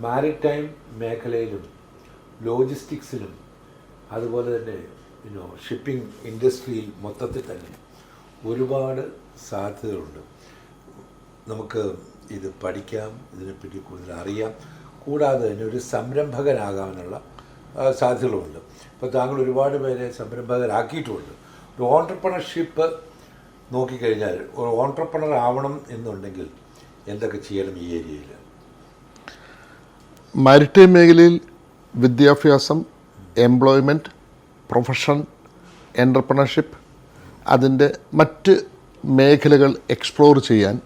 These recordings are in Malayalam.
മാരിടൈം മേഖലയിലും ലോജിസ്റ്റിക്സിലും അതുപോലെ തന്നെ ഷിപ്പിംഗ് ഇൻഡസ്ട്രിയിൽ മൊത്തത്തിൽ തന്നെ ഒരുപാട് സാധ്യതകളുണ്ട്. നമുക്ക് ഇത് പഠിക്കാം ഇതിനെപ്പറ്റി കൂടുതൽ അറിയാം. കൂടാതെ തന്നെ ഒരു സംരംഭകനാകാനുള്ള ആ, സാധ്യതകളുമുണ്ട് ഇപ്പോൾ താങ്കൾ ഒരുപാട് പേരെ സംരംഭകരാക്കിയിട്ടുമുണ്ട് ഒരു ഓൺട്രപ്രണർഷിപ്പ് നോക്കിക്കഴിഞ്ഞാൽ ഒരു ഓൺട്രപ്രണർ ആവണം എന്നുണ്ടെങ്കിൽ എന്തൊക്കെ ചെയ്യണം ഈ ഏരിയയിൽ? മാരിടൈം മേഖലയിൽ വിദ്യാഭ്യാസം എംപ്ലോയ്മെന്റ് പ്രൊഫഷൻ എന്റർപ്രണർഷിപ്പ് അതിന്റെ മറ്റ് മേഖലകൾ എക്സ്പ്ലോർ ചെയ്യാൻ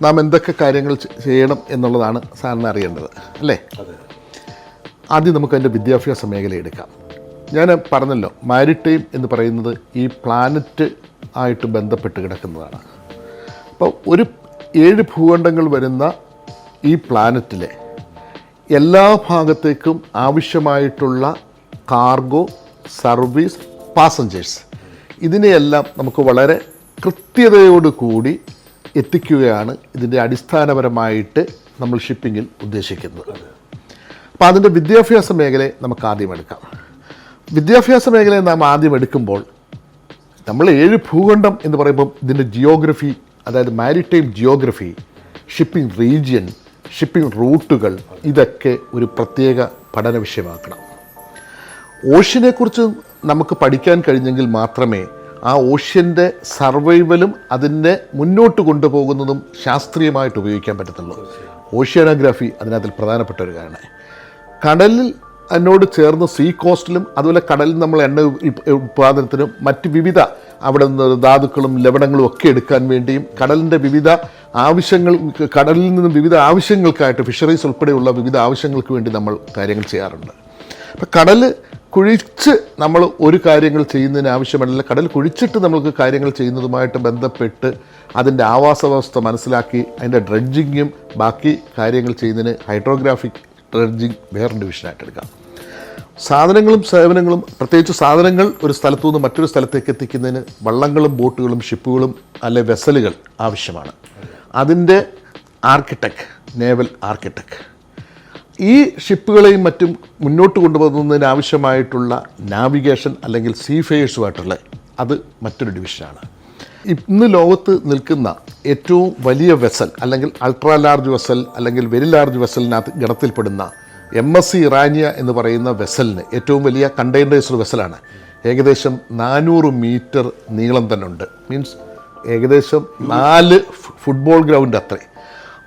നാം എന്തൊക്കെ കാര്യങ്ങൾ ചെയ്യണം എന്നുള്ളതാണ് സാറിന് അറിയേണ്ടത് അല്ലേ? ആദ്യം നമുക്ക് അതിന്റെ വിദ്യാഭ്യാസ മേഖല എടുക്കാം. ഞാൻ പറഞ്ഞല്ലോ മാരിടൈം എന്ന് പറയുന്നത് ഈ പ്ലാനറ്റ് ആയിട്ട് ബന്ധപ്പെട്ട് കിടക്കുന്നതാണ്. അപ്പോൾ ഒരു ഏഴ് ഭൂഖണ്ഡങ്ങൾ വരുന്ന ഈ പ്ലാനറ്റിലെ എല്ലാ ഭാഗത്തേക്കും ആവശ്യമായിട്ടുള്ള കാർഗോ സർവീസ് പാസഞ്ചേഴ്സ് ഇതിനെയെല്ലാം നമുക്ക് വളരെ കൃത്യതയോടുകൂടി എത്തിക്കുകയാണ് ഇതിന്റെ അടിസ്ഥാനപരമായിട്ട് നമ്മൾ ഷിപ്പിങ്ങിൽ ഉദ്ദേശിക്കുന്നത്. അപ്പോൾ അതിന്റെ വിദ്യാഭ്യാസ മേഖലയെ നമുക്ക് ആദ്യം എടുക്കാം. വിദ്യാഭ്യാസ മേഖലയെ നാം ആദ്യം എടുക്കുമ്പോൾ നമ്മൾ ഏഴ് ഭൂഖണ്ഡം എന്ന് പറയുമ്പോൾ ഇതിന്റെ ജിയോഗ്രഫി അതായത് maritime geography shipping region shipping റൂട്ടുകൾ ഇതൊക്കെ ഒരു പ്രത്യേക പഠന വിഷയമാക്കണം. ഓഷ്യനെക്കുറിച്ച് നമുക്ക് പഠിക്കാൻ കഴിഞ്ഞെങ്കിൽ മാത്രമേ ആ ഓഷ്യന്റെ സർവൈവലും അതിനെ മുന്നോട്ട് കൊണ്ടുപോകുന്നതും ശാസ്ത്രീയമായിട്ട് ഉപയോഗിക്കാൻ പറ്റത്തുള്ളൂ. ഓഷ്യാനോഗ്രാഫി അതിനകത്തിൽ പ്രധാനപ്പെട്ട ഒരു കാരണമാണ് കടലിൽ എന്നോട് ചേർന്ന് സീ കോസ്റ്റിലും അതുപോലെ കടലിൽ നമ്മൾ എണ്ണ ഉൽ- ഉൽപ്പാദനത്തിനും മറ്റ് വിവിധ അവിടെ നിന്ന് ധാതുക്കളും ലവണങ്ങളും ഒക്കെ എടുക്കാൻ വേണ്ടിയും കടലിന്റെ വിവിധ ആവശ്യങ്ങൾ കടലിൽ നിന്നും വിവിധ ആവശ്യങ്ങൾക്കായിട്ട് ഫിഷറീസ് ഉൾപ്പെടെയുള്ള വിവിധ ആവശ്യങ്ങൾക്ക് വേണ്ടി നമ്മൾ കാര്യങ്ങൾ ചെയ്യാറുണ്ട്. അപ്പം കടൽ കുഴിച്ച് നമ്മൾ ഒരു കാര്യങ്ങൾ ചെയ്യുന്നതിന് ആവശ്യമല്ല. കടൽ കുഴിച്ചിട്ട് നമുക്ക് കാര്യങ്ങൾ ചെയ്യുന്നതുമായിട്ട് ബന്ധപ്പെട്ട് അതിന്റെ ആവാസ വ്യവസ്ഥ മനസ്സിലാക്കി അതിന്റെ ഡ്രഡ്ജിങ്ങും ബാക്കി കാര്യങ്ങൾ ചെയ്യുന്നതിന് ഹൈഡ്രോഗ്രാഫിക് ഡ്രഡ്ജിങ് വേറെ ഡിവിഷനായിട്ട് എടുക്കാം. സാധനങ്ങളും സേവനങ്ങളും പ്രത്യേകിച്ച് സാധനങ്ങൾ ഒരു സ്ഥലത്തു നിന്ന് മറ്റൊരു സ്ഥലത്തേക്ക് എത്തിക്കുന്നതിന് വള്ളങ്ങളും ബോട്ടുകളും ഷിപ്പുകളും അല്ലെ വെസലുകൾ ആവശ്യമാണ്. അതിന്റെ ആർക്കിടെക്ട് നേവൽ ആർക്കിടെക്ട്. ഈ ഷിപ്പുകളെയും മറ്റും മുന്നോട്ട് കൊണ്ടുപോകുന്നതിന് ആവശ്യമായിട്ടുള്ള നാവിഗേഷൻ അല്ലെങ്കിൽ സീഫെയേഴ്സുമായിട്ടുള്ള അത് മറ്റൊരു ഡിവിഷനാണ്. ഇന്ന് ലോകത്ത് നിൽക്കുന്ന ഏറ്റവും വലിയ വെസൽ അല്ലെങ്കിൽ അൾട്രാ ലാർജ് വെസൽ അല്ലെങ്കിൽ വെരി ലാർജ് വെസലിനകത്ത് ഗണത്തിൽപ്പെടുന്ന എം എസ് സി ഇറാനിയ എന്ന് പറയുന്ന വെസലിന് ഏറ്റവും വലിയ കണ്ടെയ്നേഴ്സ് വെസലാണ്. ഏകദേശം നാനൂറ് മീറ്റർ നീളം തന്നെ ഉണ്ട്. മീൻസ് ഏകദേശം നാല് ഫുട്ബോൾ ഗ്രൗണ്ട് അത്രയും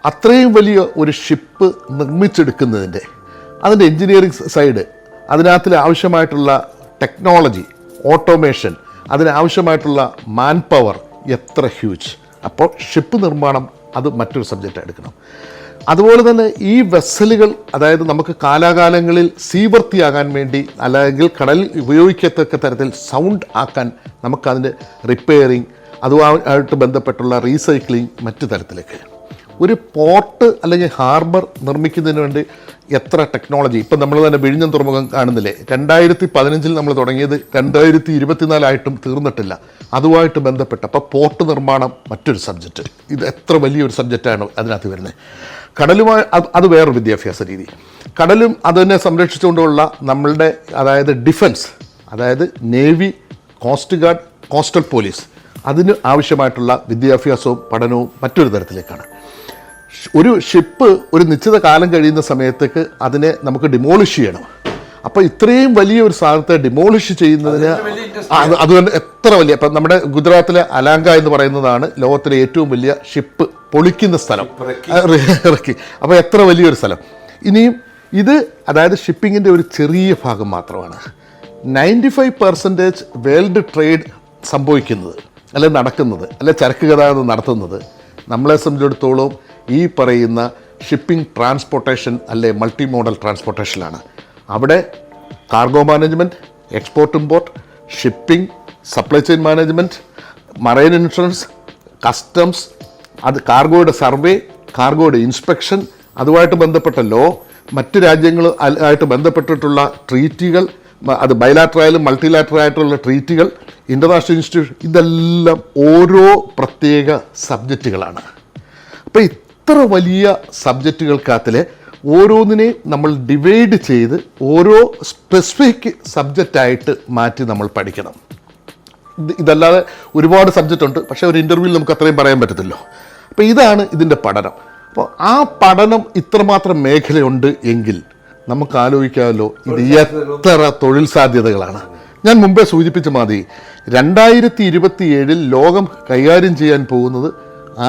അത്രയും വലിയ ഒരു ഷിപ്പ് നിർമ്മിച്ചെടുക്കുന്നതിന്റെ അതിന്റെ എൻജിനീയറിംഗ് സൈഡ് അതിനകത്തിൽ ആവശ്യമായിട്ടുള്ള ടെക്നോളജി ഓട്ടോമേഷൻ അതിനാവശ്യമായിട്ടുള്ള മാൻ പവർ എത്ര ഹ്യൂജ് അപ്പോൾ ഷിപ്പ് നിർമ്മാണം അത് മറ്റൊരു സബ്ജക്റ്റ് എടുക്കണം അതുപോലെ തന്നെ ഈ വെസലുകൾ അതായത് നമുക്ക് കാലാകാലങ്ങളിൽ സീവർത്തിയാകാൻ വേണ്ടി അല്ലെങ്കിൽ കടലിൽ ഉപയോഗിക്കത്തക്ക തരത്തിൽ സൗണ്ട് ആക്കാൻ നമുക്കതിന്റെ റിപ്പയറിങ് അതുമായിട്ട് ബന്ധപ്പെട്ടുള്ള റീസൈക്ലിംഗ് മറ്റു തരത്തിലേക്ക്. ഒരു പോർട്ട് അല്ലെങ്കിൽ ഹാർബർ നിർമ്മിക്കുന്നതിന് വേണ്ടി എത്ര ടെക്നോളജി ഇപ്പം നമ്മൾ തന്നെ വിഴിഞ്ഞം തുറമുഖം കാണുന്നില്ലേ? രണ്ടായിരത്തി പതിനഞ്ചിൽ നമ്മൾ തുടങ്ങിയത് രണ്ടായിരത്തി ഇരുപത്തിനാലായിട്ടും തീർന്നിട്ടില്ല. അതുമായിട്ട് ബന്ധപ്പെട്ട് അപ്പോൾ പോർട്ട് നിർമ്മാണം മറ്റൊരു സബ്ജക്റ്റ് ഇത് എത്ര വലിയൊരു സബ്ജക്റ്റാണ് അതിനകത്ത് വരുന്നത്? കടലുമായി അത് അത് വേറൊരു വിദ്യാഭ്യാസ രീതി. കടലും അതിനെ സംരക്ഷിച്ചുകൊണ്ടുള്ള നമ്മളുടെ അതായത് ഡിഫൻസ് അതായത് navy coast guard coastal police അതിന് ആവശ്യമായിട്ടുള്ള വിദ്യാഭ്യാസവും പഠനവും മറ്റൊരു തരത്തിലേക്കാണ്. ഒരു ഷിപ്പ് ഒരു നിശ്ചിത കാലം കഴിയുന്ന സമയത്തേക്ക് അതിനെ നമുക്ക് ഡിമോളിഷ് ചെയ്യണം. അപ്പോൾ ഇത്രയും വലിയ ഒരു സാധനത്തെ ഡിമോളിഷ് ചെയ്യുന്നതിന് അത് തന്നെ എത്ര വലിയ ഇപ്പം നമ്മുടെ ഗുജറാത്തിലെ അലാങ്ക എന്ന് പറയുന്നതാണ് ലോകത്തിലെ ഏറ്റവും വലിയ ഷിപ്പ് പൊളിക്കുന്ന സ്ഥലം. ഇറക്കി. അപ്പോൾ എത്ര വലിയൊരു സ്ഥലം. ഇനിയും ഇത് അതായത് ഷിപ്പിങ്ങിന്റെ ഒരു ചെറിയ ഭാഗം മാത്രമാണ്. Ninety five percentage world trade സംഭവിക്കുന്നത് അല്ലെ നടക്കുന്നത് അല്ലെ ചരക്ക് ഗതാഗതം നടത്തുന്നത്. നമ്മളെ സംബന്ധിച്ചിടത്തോളം ഈ പറയുന്ന ഷിപ്പിംഗ് ട്രാൻസ്പോർട്ടേഷൻ അല്ലെ മൾട്ടി മോഡൽ ട്രാൻസ്പോർട്ടേഷനാണ് അവിടെ cargo management export import shipping supply chain management marine insurance customs അത് കാർഗോയുടെ സർവേ കാർഗോയുടെ ഇൻസ്പെക്ഷൻ അതുമായിട്ട് ബന്ധപ്പെട്ട ലോ മറ്റ് രാജ്യങ്ങൾ ആയിട്ട് ബന്ധപ്പെട്ടിട്ടുള്ള ട്രീറ്റികൾ അത് ബൈലാറ്ററായാലും മൾട്ടിലാറ്ററായിട്ടുള്ള ട്രീറ്റികൾ ഇന്റർനാഷണൽ ഇൻസ്റ്റിറ്റ്യൂഷൻ ഇതെല്ലാം ഓരോ പ്രത്യേക സബ്ജക്റ്റുകളാണ് അപ്പോൾ ഇത്ര വലിയ സബ്ജക്റ്റുകൾക്കകത്തിൽ ഓരോന്നിനെയും നമ്മൾ ഡിവൈഡ് ചെയ്ത് ഓരോ സ്പെസിഫിക് സബ്ജക്റ്റായിട്ട് മാറ്റി നമ്മൾ പഠിക്കണം. ഇതല്ലാതെ ഒരുപാട് സബ്ജക്റ്റ് ഉണ്ട് പക്ഷേ ഒരു ഇന്റർവ്യൂവിൽ നമുക്ക് അത്രയും പറയാൻ പറ്റത്തില്ലോ. അപ്പോൾ ഇതാണ് ഇതിന്റെ പഠനം. അപ്പോൾ ആ പഠനം ഇത്രമാത്രം മേഖലയുണ്ട് എങ്കിൽ നമുക്ക് ആലോചിക്കാമല്ലോ ഇത് എത്ര തൊഴിൽ സാധ്യതകളാണ്. ഞാൻ മുമ്പേ സൂചിപ്പിച്ച മതി രണ്ടായിരത്തി ഇരുപത്തി ഏഴിൽ ലോകം കൈകാര്യം ചെയ്യാൻ പോകുന്നത്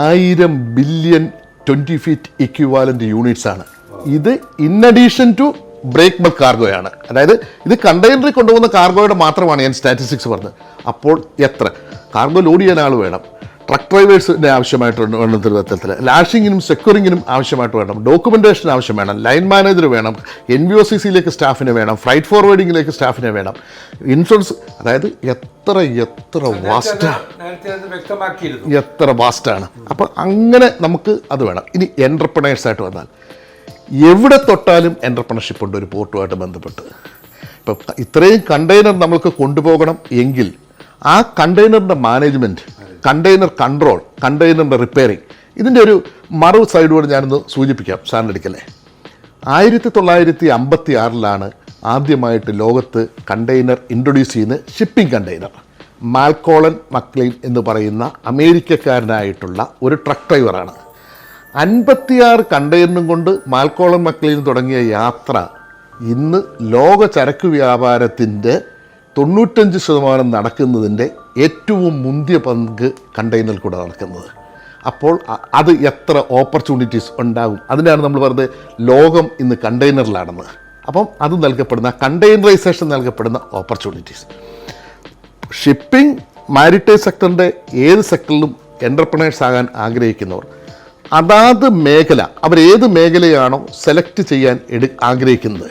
ആയിരം billion twenty feet equivalent units ആണ്. ഇത് in addition to break bulk കാർഗോയാണ് അതായത് ഇത് കണ്ടെയ്നറിൽ കൊണ്ടുപോകുന്ന കാർഗോയുടെ മാത്രമാണ് ഞാൻ സ്റ്റാറ്റിസ്റ്റിക്സ് പറഞ്ഞത്. അപ്പോൾ എത്ര? കാർഗോ ലോഡ് ചെയ്യാൻ ആൾ വേണം. ട്രക്ക് ഡ്രൈവേഴ്സിന്റെ ആവശ്യമായിട്ട് വേണം തിരുവനന്തപുരത്തിൽ ലാഷിങ്ങിനും സെക്യൂറിങ്ങിനും ആവശ്യമായിട്ട് വേണം. ഡോക്യുമെന്റേഷൻ ആവശ്യം വേണം. ലൈൻ മാനേജർ വേണം. എൻ വി ഒ സി സിയിലേക്ക് സ്റ്റാഫിനെ വേണം. ഫ്ലൈറ്റ് ഫോർവേഡിങ്ങിലേക്ക് സ്റ്റാഫിനെ വേണം. ഇൻഷുറൻസ് അതായത് എത്ര എത്ര വാസ്റ്റാണ് എത്ര വാസ്റ്റാണ് അപ്പോൾ അങ്ങനെ നമുക്ക് അത് വേണം. ഇനി എന്റർപ്രണേഴ്സായിട്ട് വന്നാൽ. എവിടെ തൊട്ടാലും എന്റർപ്രണർഷിപ്പ് ഉണ്ട് ഒരു പോർട്ടുമായിട്ട് ബന്ധപ്പെട്ട്. ഇപ്പം ഇത്രയും കണ്ടെയ്നർ നമ്മൾക്ക് കൊണ്ടുപോകണം എങ്കിൽ ആ കണ്ടെയ്നറിന്റെ മാനേജ്മെന്റ് കണ്ടെയ്നർ കൺട്രോൾ കണ്ടെയ്നറിന്റെ റിപ്പയറിങ് ഇതിന്റെ ഒരു മറു സൈഡോട് ഞാനൊന്ന് സൂചിപ്പിക്കാം. സാറിനെടുക്കല്ലേ ആയിരത്തി തൊള്ളായിരത്തി അമ്പത്തി ആറിലാണ് ആദ്യമായിട്ട് ലോകത്ത് കണ്ടെയ്നർ ഇൻട്രൊഡ്യൂസ് ചെയ്യുന്ന ഷിപ്പിംഗ് കണ്ടെയ്നർ മാൽക്കോളൻ മക്ലീൻ എന്ന് പറയുന്ന അമേരിക്കക്കാരനായിട്ടുള്ള ഒരു ട്രക്ക് ഡ്രൈവറാണ് അൻപത്തിയാറ് കണ്ടെയ്നറും കൊണ്ട് മാൽക്കോളൻ മക്ലീൻ തുടങ്ങിയ യാത്ര ഇന്ന് ലോക ചരക്ക് വ്യാപാരത്തിന്റെ തൊണ്ണൂറ്റഞ്ച് ശതമാനം നടക്കുന്നതിന്റെ ഏറ്റവും മുന്തിയ പങ്ക് കണ്ടെയ്നറിൽ കൂടെ നടക്കുന്നത്. അപ്പോൾ അത് എത്ര ഓപ്പർച്യൂണിറ്റീസ് ഉണ്ടാകും? അതിനാണ് നമ്മൾ പറയുന്നത് ലോകം ഇന്ന് കണ്ടെയ്നറിലാണെന്ന്. അപ്പം അത് നൽകപ്പെടുന്ന കണ്ടെയ്നറൈസേഷൻ നൽകപ്പെടുന്ന ഓപ്പർച്യൂണിറ്റീസ് ഷിപ്പിംഗ് മാരിടൈം സെക്ടറിന്റെ ഏത് സെക്ടറിലും എന്റർപ്രണേഴ്സ് ആകാൻ ആഗ്രഹിക്കുന്നവർ അതാത് മേഖല അവരേത് മേഖലയാണോ സെലക്ട് ചെയ്യാൻ എടു ആഗ്രഹിക്കുന്നത്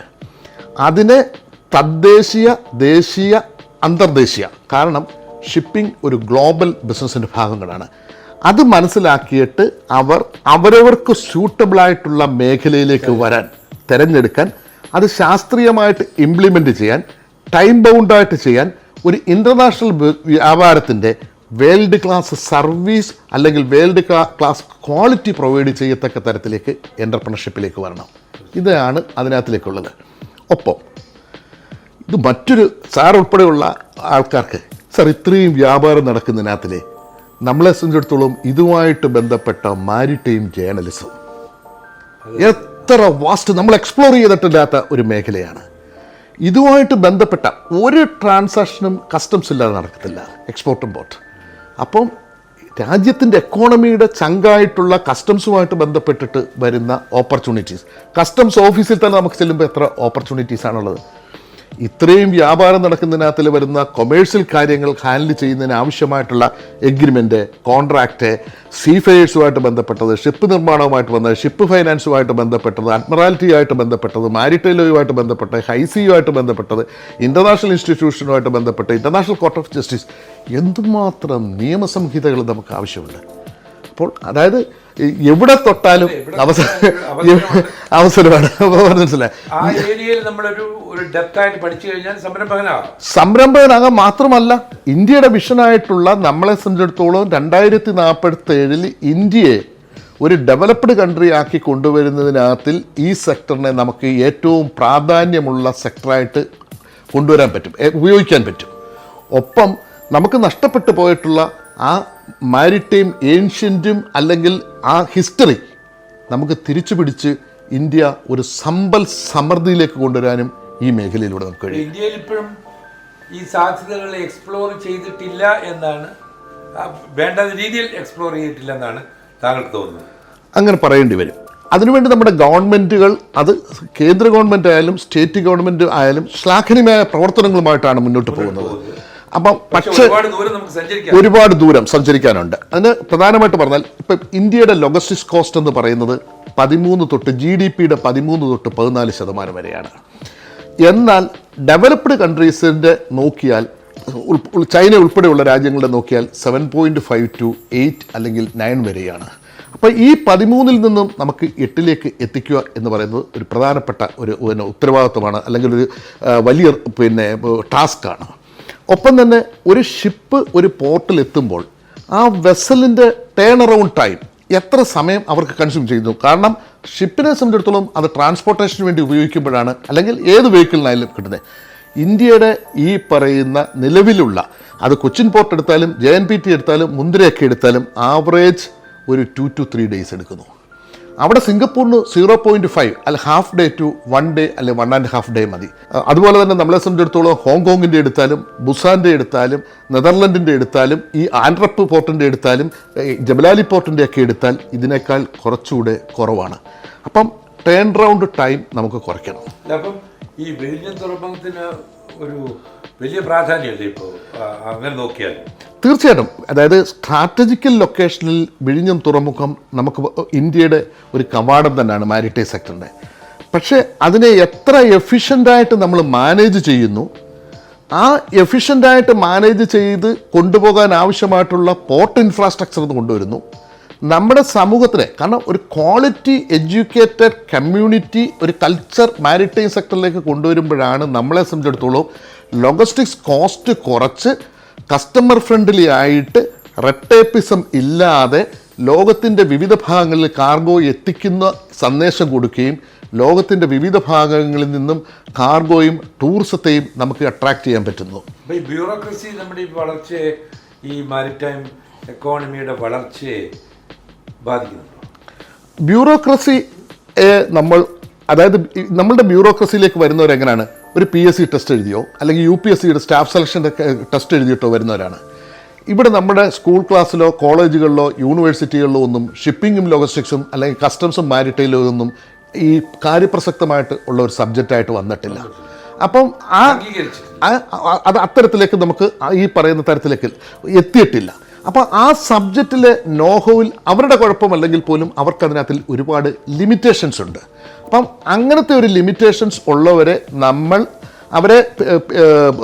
അതിനെ തദ്ദേശീയ ദേശീയ അന്തർദേശീയ. കാരണം ഷിപ്പിംഗ് ഒരു ഗ്ലോബൽ ബിസിനസ്സിന്റെ ഭാഗങ്ങളാണ്. അത് മനസ്സിലാക്കിയിട്ട് അവർ അവരവർക്ക് സ്യൂട്ടബിളായിട്ടുള്ള മേഖലയിലേക്ക് വരാൻ തിരഞ്ഞെടുക്കാൻ അത് ശാസ്ത്രീയമായിട്ട് ഇംപ്ലിമെന്റ് ചെയ്യാൻ ടൈം ബൗണ്ടായിട്ട് ചെയ്യാൻ ഒരു ഇന്റർനാഷണൽ വ്യാപാരത്തിന്റെ വേൾഡ് ക്ലാസ് സർവീസ് അല്ലെങ്കിൽ വേൾഡ് ക്ലാസ് ക്വാളിറ്റി പ്രൊവൈഡ് ചെയ്യത്തക്ക തരത്തിലേക്ക് എന്റർപ്രണർഷിപ്പിലേക്ക് വരണം. ഇതാണ് അതിനകത്തിലേക്കുള്ളത്. ഒപ്പം ഇത് മറ്റൊരു സാർ ഉൾപ്പെടെയുള്ള ആൾക്കാർക്ക്. സാർ ഇത്രയും വ്യാപാരം നടക്കുന്നതിനകത്തിലെ നമ്മളെ സംബന്ധിച്ചിടത്തോളം ഇതുമായിട്ട് ബന്ധപ്പെട്ട മാരിടൈം ജേണലിസം എത്ര വാസ്റ്റ് നമ്മൾ എക്സ്പ്ലോർ ചെയ്തിട്ടില്ലാത്ത ഒരു മേഖലയാണ്. ഇതുമായിട്ട് ബന്ധപ്പെട്ട ഒരു ട്രാൻസാക്ഷനും കസ്റ്റംസ് ഇല്ലാതെ നടക്കത്തില്ല എക്സ്പോർട്ട് ഇമ്പോർട്ട് അപ്പം രാജ്യത്തിന്റെ എക്കോണമിയുടെ ചങ്കായിട്ടുള്ള കസ്റ്റംസുമായിട്ട് ബന്ധപ്പെട്ടിട്ട് വരുന്ന ഓപ്പർച്യൂണിറ്റീസ് കസ്റ്റംസ് ഓഫീസിൽ തന്നെ നമുക്ക് ചെല്ലുമ്പോൾ എത്ര ഓപ്പർച്യൂണിറ്റീസ് ആണുള്ളത്? ഇത്രയും വ്യാപാരം നടക്കുന്നതിനകത്തിൽ വരുന്ന കൊമേഴ്ഷ്യൽ കാര്യങ്ങൾ ഹാൻഡിൽ ചെയ്യുന്നതിന് ആവശ്യമായിട്ടുള്ള എഗ്രിമെന്റ് കോൺട്രാക്റ്റ് സീഫയേഴ്സുമായിട്ട് ബന്ധപ്പെട്ടത് ഷിപ്പ് നിർമ്മാണവുമായിട്ട് ബന്ധപ്പെട്ട ഷിപ്പ് ഫൈനാൻസുമായിട്ട് ബന്ധപ്പെട്ടത് അഡ്മിറാലിറ്റിയുമായിട്ട് ബന്ധപ്പെട്ടത് മാരിടൈലുമായിട്ട് ബന്ധപ്പെട്ടത് ഹൈസിയുമായിട്ട് ബന്ധപ്പെട്ടത് ഇന്റർനാഷണൽ ഇൻസ്റ്റിറ്റ്യൂഷനുമായിട്ട് ബന്ധപ്പെട്ട് ഇന്റർനാഷണൽ കോർട്ട് ഓഫ് ജസ്റ്റിസ് എന്തുമാത്രം നിയമസംഹിതകൾ നമുക്ക് ആവശ്യമുണ്ട്? അപ്പോൾ അതായത് എവിടെ തൊട്ടാലും അവസരം അവസരമാണ്. മനസ്സിലായി. സംരംഭകനാകാൻ മാത്രമല്ല ഇന്ത്യയുടെ വിഷനായിട്ടുള്ള നമ്മളെ സംബന്ധിച്ചിടത്തോളം രണ്ടായിരത്തി നാൽപ്പത്തി ഏഴിൽ ഇന്ത്യയെ ഒരു ഡെവലപ്ഡ് കൺട്രി ആക്കി കൊണ്ടുവരുന്നതിനകത്തിൽ ഈ സെക്ടറിനെ നമുക്ക് ഏറ്റവും പ്രാധാന്യമുള്ള സെക്ടറായിട്ട് കൊണ്ടുവരാൻ പറ്റും ഉപയോഗിക്കാൻ പറ്റും. ഒപ്പം നമുക്ക് നഷ്ടപ്പെട്ടു പോയിട്ടുള്ള ആ മാരിടൈം ഏൻഷ്യന്റും അല്ലെങ്കിൽ ആ ഹിസ്റ്ററി നമുക്ക് തിരിച്ചു പിടിച്ച് ഇന്ത്യ ഒരു സമ്പൽ സമൃദ്ധിയിലേക്ക് കൊണ്ടുവരാനും ഈ മേഖലയിലൂടെ നമുക്ക് കഴിയും. ഇന്ത്യയിൽ ഇപ്പോഴും ഈ സാധ്യതകൾ എക്സ്പ്ലോർ ചെയ്തിട്ടില്ല എന്നാണ് വേണ്ട രീതിയിൽ എക്സ്പ്ലോർ ചെയ്തിട്ടില്ല എന്നാണ് താങ്കൾക്ക് തോന്നുന്നത്. അങ്ങനെ പറയേണ്ടി വരും. അതിനുവേണ്ടി നമ്മുടെ ഗവൺമെന്റുകൾ അത് കേന്ദ്ര ഗവൺമെന്റ് ആയാലും സ്റ്റേറ്റ് ഗവൺമെന്റ് ആയാലും ശ്ലാഘനീയമായ പ്രവർത്തനങ്ങളുമായിട്ടാണ് മുന്നോട്ട് പോകുന്നത്. അപ്പം പക്ഷേ ഒരുപാട് ദൂരം സഞ്ചരിക്കാനുണ്ട്. അതിന് പ്രധാനമായിട്ട് പറഞ്ഞാൽ ഇപ്പം ഇന്ത്യയുടെ ലൊഗസ്റ്റിക്സ് കോസ്റ്റ് എന്ന് പറയുന്നത് പതിമൂന്ന് തൊട്ട് ജി ഡി പിയുടെ പതിമൂന്ന് തൊട്ട് പതിനാല് ശതമാനം വരെയാണ്. എന്നാൽ ഡെവലപ്ഡ് കൺട്രീസിന്റെ നോക്കിയാൽ ചൈന ഉൾപ്പെടെയുള്ള രാജ്യങ്ങളുടെ നോക്കിയാൽ seven point five two eight അല്ലെങ്കിൽ നയൻ വരെയാണ്. അപ്പോൾ ഈ പതിമൂന്നിൽ നിന്നും നമുക്ക് എട്ടിലേക്ക് എത്തിക്കുക എന്ന് പറയുന്നത് ഒരു പ്രധാനപ്പെട്ട ഒരു പിന്നെ ഉത്തരവാദിത്വമാണ് അല്ലെങ്കിൽ ഒരു വലിയ പിന്നെ ടാസ്ക്കാണ്. ഒപ്പം തന്നെ ഒരു ഷിപ്പ് ഒരു പോർട്ടിൽ എത്തുമ്പോൾ ആ വെസലിന്റെ ടേൺ അറൗണ്ട് ടൈം എത്ര സമയം അവർക്ക് കൺസ്യൂം ചെയ്യുന്നു? കാരണം ഷിപ്പിനെ സംബന്ധിച്ചിടത്തോളം അത് ട്രാൻസ്പോർട്ടേഷന് വേണ്ടി ഉപയോഗിക്കുമ്പോഴാണ് അല്ലെങ്കിൽ ഏത് വെഹിക്കിളിനായാലും കിട്ടുന്നത്. ഇന്ത്യയുടെ ഈ പറയുന്ന നിലവിലുള്ള അത് കൊച്ചിൻ പോർട്ട് എടുത്താലും ജെ എൻ പി ടി എടുത്താലും മുന്തിരയൊക്കെ എടുത്താലും ആവറേജ് ഒരു ടു ടു ത്രീ ഡേയ്സ് എടുക്കുന്നു. അവിടെ സിംഗപ്പൂരിന് സീറോ പോയിന്റ് ഫൈവ് അല്ല half day to one day അല്ലെ വൺ ആൻഡ് ഹാഫ് ഡേ മതി. അതുപോലെ തന്നെ നമ്മളെ സംബന്ധിച്ചിടത്തോളം ഹോങ്കോങ്ങിന്റെ എടുത്താലും ബുസാന്റെ എടുത്താലും നെതർലൻഡിന്റെ എടുത്താലും ഈ ആൻഡ്രപ്പ് പോർട്ടിന്റെ എടുത്താലും ജബലാലി പോർട്ടിന്റെ ഒക്കെ എടുത്താൽ ഇതിനേക്കാൾ കുറച്ചുകൂടെ കുറവാണ്. അപ്പം ടേൺ റൗണ്ട് ടൈം നമുക്ക് കുറയ്ക്കണം. അപ്പം ഈ വിഴിഞ്ഞം തുറമുഖത്തിന് ഒരു വലിയ പ്രാധാന്യമല്ലേ ഇപ്പോൾ അങ്ങനെ നോക്കിയാൽ തീർച്ചയായിട്ടും. അതായത് സ്ട്രാറ്റജിക്കൽ ലൊക്കേഷനിൽ വിഴിഞ്ഞം തുറമുഖം നമുക്ക് ഇന്ത്യയുടെ ഒരു കവാടം തന്നെയാണ് മാരിടൈം സെക്ടറിന്റെ പക്ഷേ അതിനെ എത്ര എഫിഷ്യന്റായിട്ട് നമ്മൾ മാനേജ് ചെയ്യുന്നു ആ എഫിഷ്യന്റായിട്ട് മാനേജ് ചെയ്ത് കൊണ്ടുപോകാൻ ആവശ്യമായിട്ടുള്ള പോർട്ട് ഇൻഫ്രാസ്ട്രക്ചർ എന്ന് കൊണ്ടുവരുന്നു. നമ്മുടെ സമൂഹത്തിനെ കാരണം ഒരു ക്വാളിറ്റി എഡ്യൂക്കേറ്റഡ് കമ്മ്യൂണിറ്റി ഒരു കൾച്ചർ മാരിടൈം സെക്ടറിലേക്ക് കൊണ്ടുവരുമ്പോഴാണ് നമ്മളെ സംബന്ധിച്ചിടത്തോളം ലോജിസ്റ്റിക്സ് കോസ്റ്റ് കുറച്ച് കസ്റ്റമർ ഫ്രണ്ട്ലി ആയിട്ട് റെട്ടേപ്പിസം ഇല്ലാതെ ലോകത്തിന്റെ വിവിധ ഭാഗങ്ങളിൽ കാർഗോ എത്തിക്കുന്ന സന്ദേശം കൊടുക്കുകയും ലോകത്തിന്റെ വിവിധ ഭാഗങ്ങളിൽ നിന്നും കാർഗോയും ടൂറിസത്തെയും നമുക്ക് അട്രാക്റ്റ് ചെയ്യാൻ പറ്റുന്നു. ഈ ബ്യൂറോക്രസി നമ്മുടെ ഈ വളർച്ചയെ ഈ മാരിടൈം എക്കോണമിയുടെ വളർച്ചയെ ബാധിക്കുന്നുണ്ടോ? ബ്യൂറോക്രസി നമ്മൾ അതായത് നമ്മളുടെ ബ്യൂറോക്രസിയിലേക്ക് വരുന്നവർ എങ്ങനെയാണ് ഒരു പി എസ് സി ടെസ്റ്റ് എഴുതിയോ? അല്ലെങ്കിൽ യു പി എസ് സിയുടെ സ്റ്റാഫ് സെലക്ഷന്റെ ടെസ്റ്റ് എഴുതിയിട്ടോ വരുന്നവരാണ്. ഇവിടെ നമ്മുടെ സ്കൂൾ ക്ലാസ്സിലോ കോളേജുകളിലോ യൂണിവേഴ്സിറ്റികളിലോ ഒന്നും ഷിപ്പിങ്ങും ലോജിസ്റ്റിക്സും അല്ലെങ്കിൽ കസ്റ്റംസും മാരിടൈലോ ഒന്നും ഈ കാര്യപ്രസക്തമായിട്ട് ഉള്ള ഒരു സബ്ജക്റ്റായിട്ട് വന്നിട്ടില്ല. അപ്പം ആ- അത് അത്തരത്തിലേക്ക് നമുക്ക് ഈ പറയുന്ന തരത്തിലേക്ക് എത്തിയിട്ടില്ല. അപ്പോൾ ആ സബ്ജക്റ്റിലെ നോഹോയിൽ അവരുടെ കുഴപ്പമല്ലെങ്കിൽ പോലും അവർക്കതിനകത്തിൽ ഒരുപാട് ലിമിറ്റേഷൻസ് ഉണ്ട്. അപ്പം അങ്ങനത്തെ ഒരു ലിമിറ്റേഷൻസ് ഉള്ളവരെ നമ്മൾ അവരെ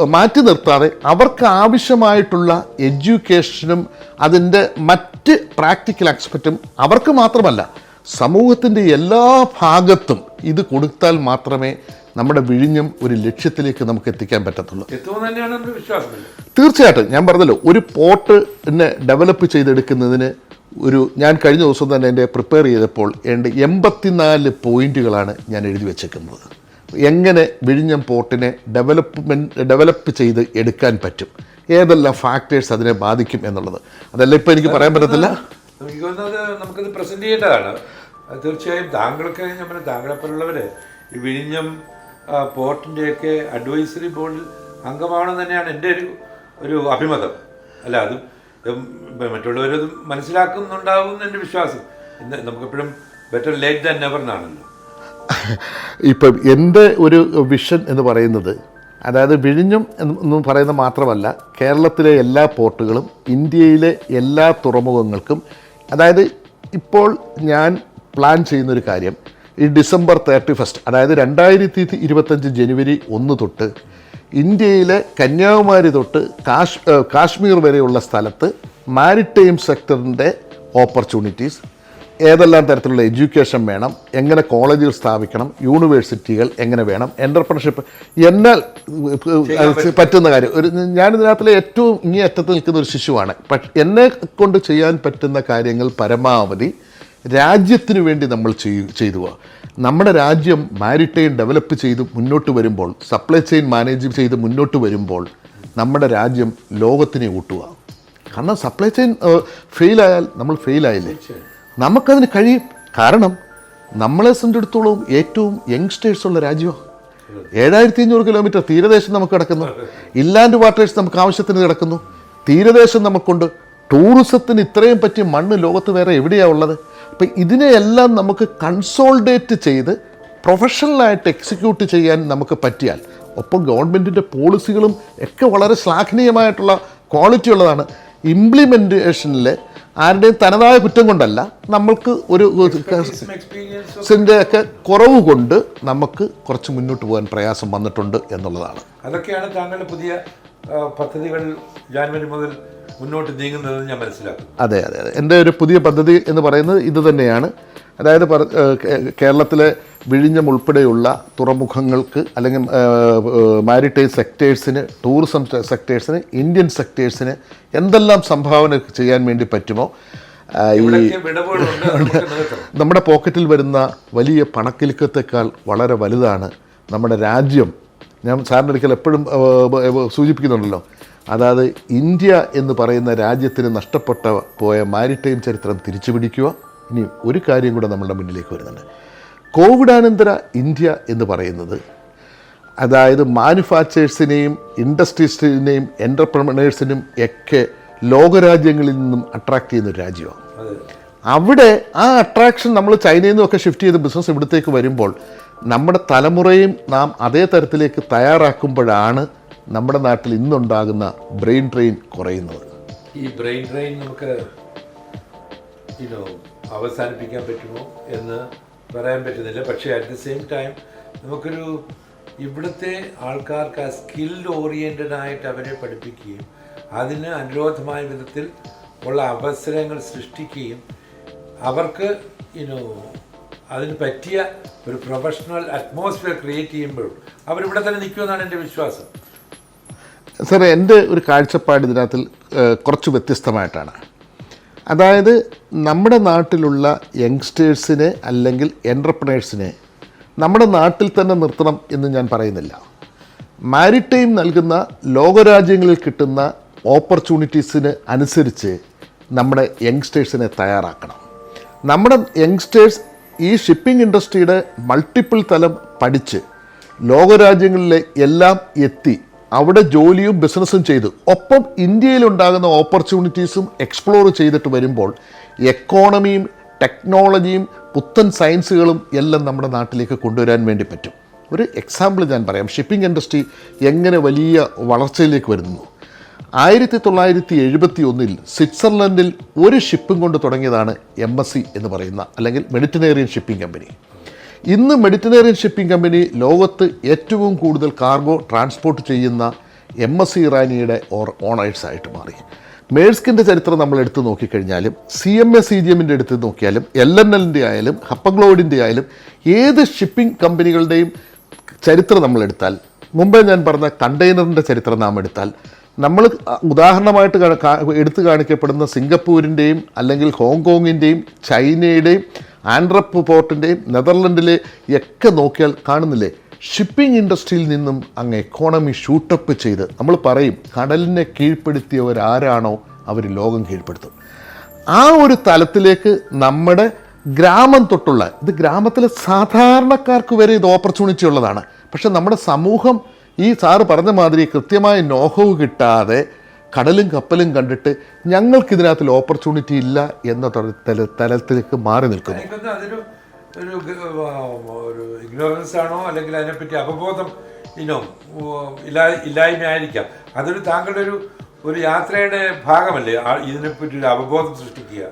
മാറ്റി നിർത്താതെ അവർക്ക് ആവശ്യമായിട്ടുള്ള എഡ്യൂക്കേഷനും അതിന്റെ മറ്റ് പ്രാക്ടിക്കൽ ആസ്പെക്റ്റും അവർക്ക് മാത്രമല്ല സമൂഹത്തിന്റെ എല്ലാ ഭാഗത്തും ഇത് കൊടുത്താൽ മാത്രമേ നമ്മുടെ വിഴിഞ്ഞം ഒരു ലക്ഷ്യത്തിലേക്ക് നമുക്ക് എത്തിക്കാൻ പറ്റത്തുള്ളൂ. തീർച്ചയായിട്ടും ഞാൻ പറഞ്ഞല്ലോ ഒരു പോർട്ടിനെ ഡെവലപ്പ് ചെയ്തെടുക്കുന്നതിന് ഒരു ഞാൻ കഴിഞ്ഞ ദിവസം തന്നെ എന്റെ പ്രിപ്പയർ ചെയ്തപ്പോൾ എന്റെ എൺപത്തിനാല് പോയിന്റുകളാണ് ഞാൻ എഴുതി വെച്ചേക്കുന്നത്. എങ്ങനെ വിഴിഞ്ഞം പോർട്ടിനെ ഡെവലപ്മെന്റ് ഡെവലപ്പ് ചെയ്ത് എടുക്കാൻ പറ്റും? ഏതെല്ലാം ഫാക്ടേഴ്സ് അതിനെ ബാധിക്കും എന്നുള്ളത്? അതല്ല ഇപ്പോൾ എനിക്ക് പറയാൻ പറ്റത്തില്ല. എനിക്ക് തോന്നുന്നത് നമുക്കത് പ്രസന്റ് ചെയ്യേണ്ടതാണ്. തീർച്ചയായും താങ്കൾക്ക് ഞാൻ പറഞ്ഞു താങ്കളെപ്പോലുള്ളവര് ഈ വിഴിഞ്ഞം പോർട്ടിന്റെയൊക്കെ അഡ്വൈസറി ബോർഡിൽ അംഗമാവണം തന്നെയാണ് എന്റെ ഒരു ഒരു അഭിമതം. അല്ല അത് മറ്റുള്ളവരത് മനസ്സിലാക്കുന്നുണ്ടാവും എന്റെ വിശ്വാസം. നമുക്കെപ്പോഴും ബെറ്റർ ലേറ്റ് ദാൻ നെവർ എന്നാണല്ലോ. ഇപ്പം എന്റെ ഒരു വിഷൻ എന്ന് പറയുന്നത് അതായത് വിഴിഞ്ഞം എന്ന് പറയുന്നത് മാത്രമല്ല കേരളത്തിലെ എല്ലാ പോർട്ടുകളും ഇന്ത്യയിലെ എല്ലാ തുറമുഖങ്ങൾക്കും അതായത് ഇപ്പോൾ ഞാൻ പ്ലാൻ ചെയ്യുന്നൊരു കാര്യം ഈ ഡിസംബർ തേർട്ടി ഫസ്റ്റ് അതായത് രണ്ടായിരത്തി ഇരുപത്തഞ്ച് ജനുവരി ഒന്ന് തൊട്ട് ഇന്ത്യയിലെ കന്യാകുമാരി തൊട്ട് കാശ് കാശ്മീർ വരെയുള്ള സ്ഥലത്ത് മാരിടൈം സെക്ടറിന്റെ ഓപ്പർച്യൂണിറ്റീസ് ഏതെല്ലാം തരത്തിലുള്ള എഡ്യൂക്കേഷൻ വേണം എങ്ങനെ കോളേജുകൾ സ്ഥാപിക്കണം യൂണിവേഴ്സിറ്റികൾ എങ്ങനെ വേണം എന്റർപ്രണർഷിപ്പ് എന്നാൽ പറ്റുന്ന കാര്യം. ഒരു ഞാനിതിനകത്തിലെ ഏറ്റവും ഇങ്ങേ അറ്റത്ത് നിൽക്കുന്ന ഒരു ശിശുവാണ്. പക്ഷെ എന്നെ കൊണ്ട് ചെയ്യാൻ പറ്റുന്ന കാര്യങ്ങൾ പരമാവധി രാജ്യത്തിന് വേണ്ടി നമ്മൾ ചെയ് ചെയ്തു. നമ്മുടെ രാജ്യം മാരിടൈം ഡെവലപ്പ് ചെയ്ത് മുന്നോട്ട് വരുമ്പോൾ സപ്ലൈ ചെയിൻ മാനേജ് ചെയ്ത് മുന്നോട്ട് വരുമ്പോൾ നമ്മുടെ രാജ്യം ലോകത്തിനെ ഊട്ടുക കാരണം സപ്ലൈ ചെയിൻ ഫെയിലായാൽ നമ്മൾ ഫെയിലായില്ലേ നമുക്കതിന് കഴിയും. കാരണം നമ്മളെ സംബന്ധിച്ചിടത്തോളം ഏറ്റവും യങ്സ്റ്റേഴ്സ് ഉള്ള രാജ്യമാണ് ഏഴായിരത്തി അഞ്ഞൂറ് കിലോമീറ്റർ തീരദേശം നമുക്ക് കിടക്കുന്നു. ഇല്ലാൻഡ് വാട്ടേഴ്സ് നമുക്ക് ആവശ്യത്തിന് കിടക്കുന്നു. തീരദേശം നമുക്കുണ്ട്. ടൂറിസത്തിന് ഇത്രയും പറ്റിയ മണ്ണ് ലോകത്ത് വേറെ എവിടെയാണ് ഉള്ളത്? അപ്പം ഇതിനെയെല്ലാം നമുക്ക് കൺസോൾഡേറ്റ് ചെയ്ത് പ്രൊഫഷണലായിട്ട് എക്സിക്യൂട്ട് ചെയ്യാൻ നമുക്ക് പറ്റിയാൽ ഒപ്പം ഗവൺമെന്റിന്റെ പോളിസികളും ഒക്കെ വളരെ ശ്ലാഘനീയമായിട്ടുള്ള ക്വാളിറ്റി ഉള്ളതാണ്. ഇംപ്ലിമെന്റേഷനിൽ ആരുടെയും തനതായ കുറ്റം കൊണ്ടല്ല നമ്മൾക്ക് ഒരു എക്സ്പീരിയൻസ് സിന്റെ ഒക്കെ കുറവ് കൊണ്ട് നമുക്ക് കുറച്ച് മുന്നോട്ട് പോകാൻ പ്രയാസം വന്നിട്ടുണ്ട് എന്നുള്ളതാണ്. അതൊക്കെയാണ് താങ്കളുടെ പുതിയ പദ്ധതികൾ ജാനുവരി മുതൽ മുന്നോട്ട് നീങ്ങുന്നതെന്ന് ഞാൻ മനസ്സിലാക്കുന്നു. അതെ അതെ അതെ. എന്റെ ഒരു പുതിയ പദ്ധതി എന്ന് പറയുന്നത് ഇത് തന്നെയാണ്. അതായത് കേരളത്തിലെ വിഴിഞ്ഞം ഉൾപ്പെടെയുള്ള തുറമുഖങ്ങൾക്ക് അല്ലെങ്കിൽ മാരിടൈം സെക്ടേഴ്സിന് ടൂറിസം സെക്ടേഴ്സിന് ഇന്ത്യൻ സെക്ടേഴ്സിന് എന്തെല്ലാം സംഭാവന ചെയ്യാൻ വേണ്ടി പറ്റുമോ? ഈ നമ്മുടെ പോക്കറ്റിൽ വരുന്ന വലിയ പണക്കിലുക്കത്തെക്കാൾ വളരെ വലുതാണ് നമ്മുടെ രാജ്യം. ഞാൻ സാറിന്റെ അടുക്കൽ എപ്പോഴും സൂചിപ്പിക്കുന്നുണ്ടല്ലോ. അതായത് ഇന്ത്യ എന്ന് പറയുന്ന രാജ്യത്തിന് നഷ്ടപ്പെട്ട പോയ മാരിടൈം ചരിത്രം തിരിച്ചു പിടിക്കുക ഇനി ഒരു കാര്യം കൂടെ നമ്മളുടെ മുന്നിലേക്ക് വരുന്നുണ്ട്. കോവിഡാനന്തര ഇന്ത്യ എന്ന് പറയുന്നത് അതായത് മാനുഫാക്ചേഴ്സിനെയും ഇൻഡസ്ട്രീസിനെയും എന്റർപ്രണേഴ്സിനും ഒക്കെ ലോകരാജ്യങ്ങളിൽ നിന്നും അട്രാക്ട് ചെയ്യുന്ന ഒരു രാജ്യമാണ്. അവിടെ ആ അട്രാക്ഷൻ നമ്മൾ ചൈനയിൽ നിന്നൊക്കെ ഷിഫ്റ്റ് ചെയ്ത് ബിസിനസ് ഇവിടത്തേക്ക് വരുമ്പോൾ നമ്മുടെ തലമുറയും നാം അതേ തരത്തിലേക്ക് തയ്യാറാക്കുമ്പോഴാണ് നമ്മുടെ നാട്ടിൽ ഇന്നുണ്ടാകുന്ന ബ്രെയിൻ ട്രെയിൻ കുറയുന്നത്. ഈ ബ്രെയിൻ ഡ്രെയിൻ നമുക്ക് അവസാനിപ്പിക്കാൻ പറ്റുമോ എന്ന് പറയാൻ പറ്റുന്നില്ല. പക്ഷേ അറ്റ് ദ സെയിം ടൈം നമുക്കൊരു ഇവിടുത്തെ ആൾക്കാർക്ക് ആ സ്കിൽഡ് ഓറിയന്റഡ് ആയിട്ട് അവരെ പഠിപ്പിക്കുകയും അതിന് അനുരോധമായ വിധത്തിൽ ഉള്ള അവസരങ്ങൾ സൃഷ്ടിക്കുകയും അവർക്ക് ഇനോ അതിന് പറ്റിയ ഒരു പ്രൊഫഷണൽ അറ്റ്മോസ്ഫിയർ ക്രിയേറ്റ് ചെയ്യുമ്പോഴും അവരിവിടെ തന്നെ നിൽക്കുമെന്നാണ് എന്റെ വിശ്വാസം. സാറേ എന്റെ ഒരു കാഴ്ചപ്പാട് ഇതിനകത്ത് കുറച്ച് വ്യത്യസ്തമായിട്ടാണ്. അതായത് നമ്മുടെ നാട്ടിലുള്ള യങ്സ്റ്റേഴ്സിനെ അല്ലെങ്കിൽ എന്റർപ്രണേഴ്സിനെ നമ്മുടെ നാട്ടിൽ തന്നെ നിർത്തണം എന്ന് ഞാൻ പറയുന്നില്ല. മാരിടൈം നൽകുന്ന ലോകരാജ്യങ്ങളിൽ കിട്ടുന്ന ഓപ്പർച്യൂണിറ്റീസിന് അനുസരിച്ച് നമ്മുടെ യങ്സ്റ്റേഴ്സിനെ തയ്യാറാക്കണം. നമ്മുടെ യങ്സ്റ്റേഴ്സ് ഈ ഷിപ്പിംഗ് ഇൻഡസ്ട്രിയുടെ മൾട്ടിപ്പിൾ തലം പഠിച്ച് ലോകരാജ്യങ്ങളിലെ എല്ലാം എത്തി അവിടെ ജോലിയും ബിസിനസ്സും ചെയ്തു. ഒപ്പം ഇന്ത്യയിൽ ഉണ്ടാകുന്ന ഓപ്പർച്യൂണിറ്റീസും എക്സ്പ്ലോർ ചെയ്തിട്ട് വരുമ്പോൾ എക്കോണമിയും ടെക്നോളജിയും പുത്തൻ സയൻസുകളും എല്ലാം നമ്മുടെ നാട്ടിലേക്ക് കൊണ്ടുവരാൻ വേണ്ടി പറ്റും. ഒരു എക്സാമ്പിൾ ഞാൻ പറയാം. ഷിപ്പിംഗ് ഇൻഡസ്ട്രി എങ്ങനെ വലിയ വളർച്ചയിലേക്ക് വരുന്നു? ആയിരത്തി തൊള്ളായിരത്തി എഴുപത്തി ഒന്നിൽ സ്വിറ്റ്സർലൻഡിൽ ഒരു ഷിപ്പും കൊണ്ട് തുടങ്ങിയതാണ് എം എസ് സി എന്ന് പറയുന്ന അല്ലെങ്കിൽ മെഡിറ്ററേനിയൻ ഷിപ്പിംഗ് കമ്പനി. ഇന്ന് മെഡിറ്ററേറിയൻ ഷിപ്പിംഗ് കമ്പനി ലോകത്ത് ഏറ്റവും കൂടുതൽ കാർഗോ ട്രാൻസ്പോർട്ട് ചെയ്യുന്ന എം എസ് സി ഇറാനിയുടെ ഓർ ഓണേഴ്സായിട്ട് മാറി. മേഴ്സ്കിന്റെ ചരിത്രം നമ്മൾ എടുത്ത് നോക്കിക്കഴിഞ്ഞാലും C M S C G എമ്മിന്റെ എടുത്ത് നോക്കിയാലും എൽ എൻ എല്ലിന്റെ ആയാലും ഹപ്പഗ്ലോഡിന്റെ ആയാലും ഏത് ഷിപ്പിംഗ് കമ്പനികളുടെയും ചരിത്രം നമ്മൾ എടുത്താൽ മുമ്പേ ഞാൻ പറഞ്ഞ കണ്ടെയ്നറിന്റെ ചരിത്രം നാം എടുത്താൽ നമ്മൾ ഉദാഹരണമായിട്ട് എടുത്തു കാണിക്കപ്പെടുന്ന സിംഗപ്പൂരിന്റെയും അല്ലെങ്കിൽ ഹോങ്കോങ്ങിന്റെയും ചൈനയുടെയും ആൻഡ്രപ്പ് പോർട്ടിന്റെയും നെതർലൻഡിലെ ഒക്കെ നോക്കിയാൽ കാണുന്നില്ലേ? ഷിപ്പിംഗ് ഇൻഡസ്ട്രിയിൽ നിന്നും അങ്ങ് എക്കോണമി ഷൂട്ടപ്പ് ചെയ്ത് നമ്മൾ പറയും കടലിനെ കീഴ്പ്പെടുത്തിയവരാരാണോ അവർ ലോകം കീഴ്പ്പെടുത്തും. ആ ഒരു തലത്തിലേക്ക് നമ്മുടെ ഗ്രാമം തൊട്ടുള്ള ഇത് ഗ്രാമത്തിലെ സാധാരണക്കാർക്ക് വരെ ഇത് ഓപ്പർച്യൂണിറ്റി ഉള്ളതാണ്. പക്ഷെ നമ്മുടെ സമൂഹം ഈ സാറ് പറഞ്ഞ മാതിരി കൃത്യമായ നോഹവ് കിട്ടാതെ കടലും കപ്പലും കണ്ടിട്ട് ഞങ്ങൾക്ക് ഇതിനകത്തിൽ ഓപ്പർച്യൂണിറ്റി ഇല്ല എന്ന തലത്തിലേക്ക് മാറി നിൽക്കുന്നു. ഒരു ഒരു ഇഗ്നോറൻസ് ആണോ? അല്ലെങ്കിൽ അതിനെപ്പറ്റി അവബോധം ഇനോ ഇല്ലാ ഇല്ലായ്മയായിരിക്കാം. അതൊരു താങ്കളുടെ ഒരു ഒരു യാത്രയുടെ ഭാഗമല്ലേ? ഇതിനെപ്പറ്റി ഒരു അവബോധം സൃഷ്ടിക്കുക.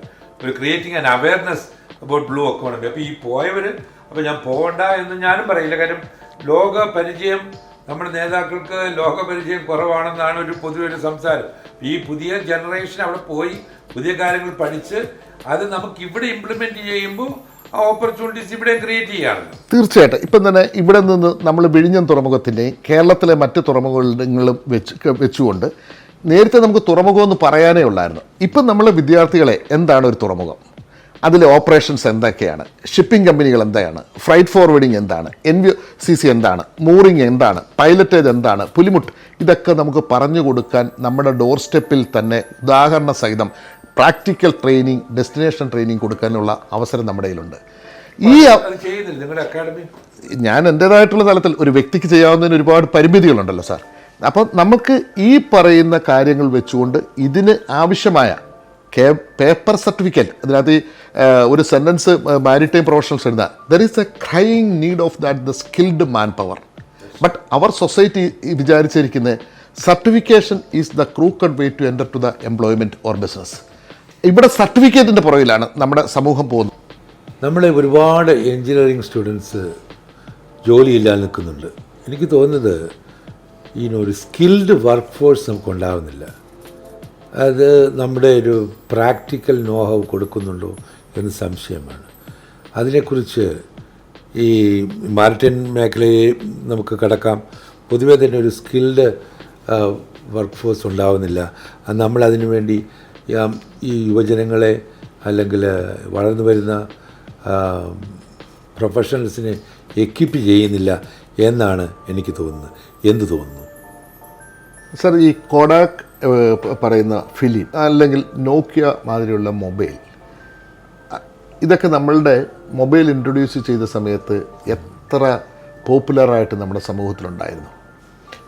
ഒരു creating an awareness about blue economy അപ്പോൾ ഈ പോയവർ അപ്പോൾ ഞാൻ പോകണ്ട എന്ന് ഞാനും പറയില്ല. കാര്യം ലോക പരിചയം നമ്മുടെ നേതാക്കൾക്ക് ലോകപരിചയം കുറവാണെന്നാണ് ഒരു പൊതുവൊരു സംസാരം. ഈ പുതിയ ജനറേഷൻ അവിടെ പോയി പുതിയ കാര്യങ്ങൾ പഠിച്ച് അത് നമുക്ക് ഇവിടെ ഇംപ്ലിമെന്റ് ചെയ്യുമ്പോൾ ഓപ്പർച്യൂണിറ്റീസ് ഇവിടെ ക്രിയേറ്റ് ചെയ്യാറ് തീർച്ചയായിട്ടും. ഇപ്പം തന്നെ ഇവിടെ നിന്ന് നമ്മൾ വിഴിഞ്ഞം തുറമുഖത്തിന്റെയും കേരളത്തിലെ മറ്റ് തുറമുഖങ്ങളും വെച്ച് വെച്ചുകൊണ്ട് നേരത്തെ നമുക്ക് തുറമുഖം എന്ന് പറയാനേ ഉള്ളായിരുന്നു. ഇപ്പം നമ്മളെ വിദ്യാർത്ഥികളെ എന്താണ് ഒരു തുറമുഖം? അതിലെ ഓപ്പറേഷൻസ് എന്തൊക്കെയാണ്? ഷിപ്പിംഗ് കമ്പനികൾ എന്താണ്? ഫ്രൈറ്റ് ഫോർവേഡിംഗ് എന്താണ്? എൻ വി സി സി എന്താണ്? മൂറിംഗ് എന്താണ്? പൈലറ്റേജ് എന്താണ്? പുലിമുട്ട് ഇതൊക്കെ നമുക്ക് പറഞ്ഞു കൊടുക്കാൻ നമ്മുടെ ഡോർ സ്റ്റെപ്പിൽ തന്നെ ഉദാഹരണ സഹിതം പ്രാക്ടിക്കൽ ട്രെയിനിങ് ഡെസ്റ്റിനേഷൻ ട്രെയിനിങ് കൊടുക്കാനുള്ള അവസരം നമ്മുടെ കയ്യിലുണ്ട്. ഈ ഞാൻ എന്റേതായിട്ടുള്ള തലത്തിൽ ഒരു വ്യക്തിക്ക് ചെയ്യാവുന്നതിന് ഒരുപാട് പരിമിതികളുണ്ടല്ലോ സാർ. അപ്പം നമുക്ക് ഈ പറയുന്ന കാര്യങ്ങൾ വെച്ചുകൊണ്ട് ഇതിന് ആവശ്യമായ കേ പേപ്പർ സർട്ടിഫിക്കറ്റ് അതിനകത്ത് ഒരു സെന്റൻസ് മാരിടൈം പ്രൊഫഷണൽസ് എഴുതുക there is a crying need of that the skilled man power but our society വിചാരിച്ചിരിക്കുന്നത് certification is the crooked way to enter to the employment or business ഇവിടെ സർട്ടിഫിക്കറ്റിന്റെ പുറകിലാണ് നമ്മുടെ സമൂഹം പോകുന്നത്. നമ്മളെ ഒരുപാട് എഞ്ചിനീയറിംഗ് സ്റ്റുഡൻസ് ജോലിയില്ലാതെ നിൽക്കുന്നുണ്ട്. എനിക്ക് തോന്നുന്നത് ഒരു സ്കിൽഡ് വർക്ക് ഫോഴ്സ് നമുക്ക് ഉണ്ടാകുന്നില്ല അത് നമ്മുടെ ഒരു പ്രാക്ടിക്കൽ നോഹവ് കൊടുക്കുന്നുണ്ടോ എന്ന് സംശയമാണ്. അതിനെക്കുറിച്ച് ഈ മാർട്ടിൻ മേഖലയെ നമുക്ക് കടക്കാം. പൊതുവെ തന്നെ ഒരു സ്കിൽഡ് വർക്ക് ഫോഴ്സ് ഉണ്ടാവുന്നില്ല. നമ്മൾ അതിനു വേണ്ടി ഈ യുവജനങ്ങളെ അല്ലെങ്കിൽ വളർന്നു വരുന്ന പ്രൊഫഷണൽസിനെ എക്വിപ്പ് ചെയ്യുന്നില്ല എന്നാണ് എനിക്ക് തോന്നുന്നത്. എന്ത് തോന്നുന്നു? സർ ഈ പ- പറയുന്ന ഫിലിം അല്ലെങ്കിൽ നോക്കിയ മാതിരിയുള്ള മൊബൈൽ. ഇതൊക്കെ നമ്മളുടെ മൊബൈൽ ഇൻട്രൊഡ്യൂസ് ചെയ്ത സമയത്ത് എത്ര പോപ്പുലറായിട്ട് നമ്മുടെ സമൂഹത്തിലുണ്ടായിരുന്നു.